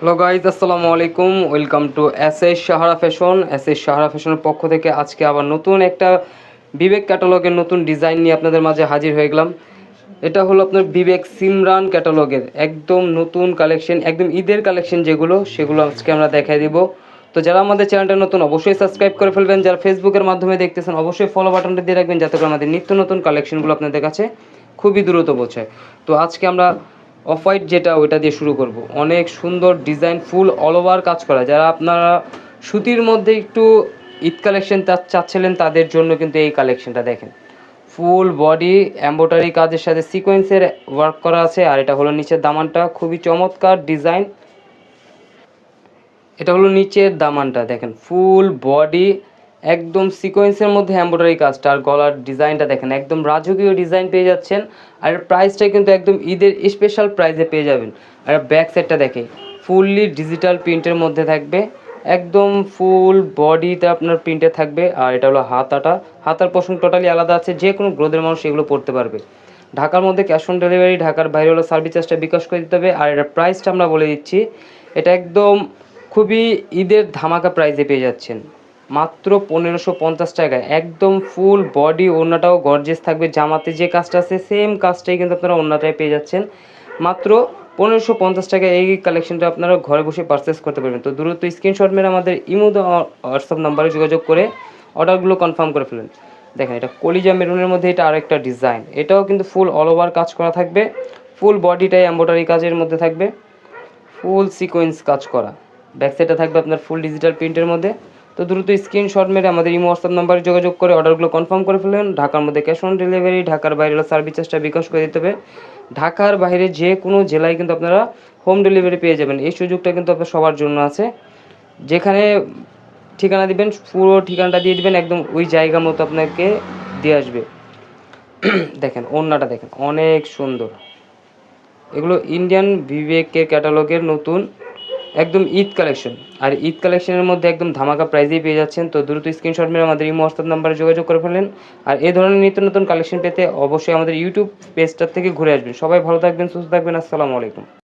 Hello guys আসসালামু আলাইকুম। Welcome to S S Sahara fashion. S S Sahara ফ্যাশনের পক্ষ থেকে আজকে আবার নতুন একটা বিবেক ক্যাটালগের নতুন ডিজাইন নিয়ে আপনাদের মাঝে হাজির হয়ে গেলাম। এটা হলো আপনার বিবেক সিমরান ক্যাটালগের একদম নতুন কালেকশন, একদম ঈদের কালেকশন যেগুলো, সেগুলো আজকে আমরা দেখাই দিব। তো যারা আমাদের চ্যানেলটা নতুন, অবশ্যই সাবস্ক্রাইব করে ফেলবেন। যারা ফেসবুকের মাধ্যমে দেখতেছেন, অবশ্যই ফলো বাটনটা দিয়ে রাখবেন, যাতে করে আমাদের নিত্য নতুন কালেকশনগুলো আপনাদের কাছে খুবই দ্রুত পৌঁছায়। তো আজকে আমরা অফ হোয়াইট যেটা, ওইটা দিয়ে শুরু করব। অনেক সুন্দর ডিজাইন, ফুল অল ওভার কাজ করা। যারা আপনারা সুতির মধ্যে একটু ঈদ কালেকশন চাচ্ছিলেন, তাদের জন্য কিন্তু এই কালেকশনটা দেখেন। ফুল বডি এম্ব্রয়ডারি কাজের সাথে সিকোয়েন্সের ওয়ার্ক করা আছে, আর এটা হলো নিচের দামানটা। খুবই চমৎকার ডিজাইন। এটা হলো নিচের দামানটা, দেখেন। ফুল বডি একদম সিকোয়েন্সের মধ্যে এম্ব্রয়ডারি কাজটা আর গলার ডিজাইনটা দেখেন, একদম রাজকীয় ডিজাইন পেয়ে যাচ্ছেন। আর প্রাইসটা কিন্তু একদম ঈদের স্পেশাল প্রাইসে পেয়ে যাবেন। আর ব্যাক সাইডটা দেখে ফুললি ডিজিটাল প্রিন্টের মধ্যে থাকবে। একদম ফুল বডিতে আপনার প্রিন্টে থাকবে। আর এটা হলো হাতাটা। হাতার পোষণ টোটালি আলাদা আছে যে কোনো গ্রোদের মানুষ এগুলো পড়তে পারবে। ঢাকার মধ্যে ক্যাশ অন ডেলিভারি ঢাকার বাইরে হলো সার্ভিস চার্জটা বিকাশ করে দিতে হবে। আর এটার প্রাইসটা আমরা বলে দিচ্ছি, এটা একদম খুবই ঈদের ধামাকা প্রাইসে পেয়ে যাচ্ছেন। মাত্র পনেরোশো পঞ্চাশ টাকায়। একদম ফুল বডি ওড়নাটাও গর্জেস থাকবে। জামাতে যে কাজটা আছে সেম কাজটাই কিন্তু আপনারা ওড়নাটায় পেয়ে যাচ্ছেন। মাত্র পনেরোশো পঞ্চাশ টাকায় এই কালেকশনটা আপনারা ঘরে বসে পারচেস করতে পারবেন। তো দ্রুত স্ক্রিনশট মেরে আমাদের ইমো হোয়াটসঅ্যাপ নাম্বারে যোগাযোগ করে অর্ডারগুলো কনফার্ম করে ফেলেন। দেখেন, এটা কলিজা মেরুনের মধ্যে এটা আরেকটা ডিজাইন এটাও কিন্তু ফুল অল ওভার কাজ করা থাকবে। ফুল বডিটাই এম্ব্রয়ডারি কাজের মধ্যে থাকবে। ফুল সিকোয়েন্স কাজ করা। ব্যাক সাইডে থাকবে আপনার ফুল ডিজিটাল প্রিন্টের মধ্যে। তো দ্রুত স্ক্রিনশট মেরে আমাদের ইমো হোয়াটসঅ্যাপ নাম্বারে যোগাযোগ করে অর্ডারগুলো কনফার্ম করে ফেলেন। ঢাকার মধ্যে ক্যাশ অন ডেলিভারি, ঢাকার বাইরে সার্ভিস চার্জটা বিকাশ করে দিতে হবে। ঢাকার বাইরে যে কোনো জেলায় কিন্তু আপনারা হোম ডেলিভারি পেয়ে যাবেন। এই সুযোগটা কিন্তু আপনার সবার জন্য আছে। যেখানে ঠিকানা দিবেন, পুরো ঠিকানাটা দিয়ে দিবেন, একদম ওই জায়গা মতো আপনাকে দিয়ে আসবে। দেখেন, ওড়নাটা দেখেন, অনেক সুন্দর। এগুলো ইন্ডিয়ান বিবেকের ক্যাটালগের নতুন একদম ঈদ কালেকশন আর ঈদ কালেকশনের মধ্যে একদম ধামাকা প্রাইজেই পেয়ে যাচ্ছেন। তো দ্রুত স্ক্রিনশট মেরে আমাদের ইমো হোয়াটসঅ্যাপ নাম্বারে যোগাযোগ করে ফেলেন আর এই ধরনের নিত্য নতুন কালেকশন পেতে অবশ্যই আমাদের ইউটিউব পেজটার থেকে ঘুরে আসবেন। সবাই ভালো থাকবেন, সুস্থ থাকবেন। আসসালামু আলাইকুম।